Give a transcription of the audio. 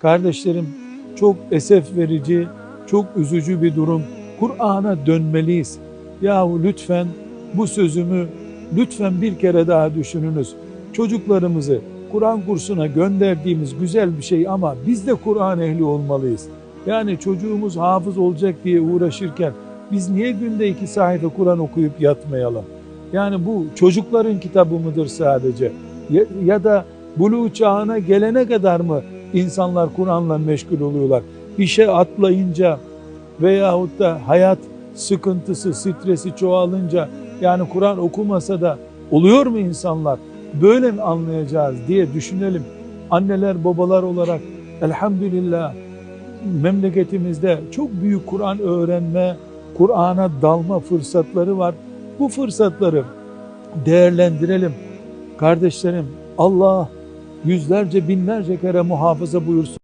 Kardeşlerim çok esef verici, çok üzücü bir durum. Kur'an'a dönmeliyiz. Yahu lütfen bu sözümü lütfen bir kere daha düşününüz. Çocuklarımızı Kur'an kursuna gönderdiğimiz güzel bir şey ama biz de Kur'an ehli olmalıyız. Yani çocuğumuz hafız olacak diye uğraşırken biz niye günde iki sayfa Kur'an okuyup yatmayalım? Yani bu çocukların kitabı mıdır sadece? Ya, ya da buluğ çağına gelene kadar mı insanlar Kur'an'la meşgul oluyorlar? İşe atlayınca veyahut da hayat sıkıntısı, stresi çoğalınca yani Kur'an okumasa da oluyor mu insanlar? Böyle mi anlayacağız diye düşünelim. Anneler, babalar olarak elhamdülillah memleketimizde çok büyük Kur'an öğrenme, Kur'an'a dalma fırsatları var. Bu fırsatları değerlendirelim. Kardeşlerim Allah yüzlerce binlerce kere muhafaza buyursun.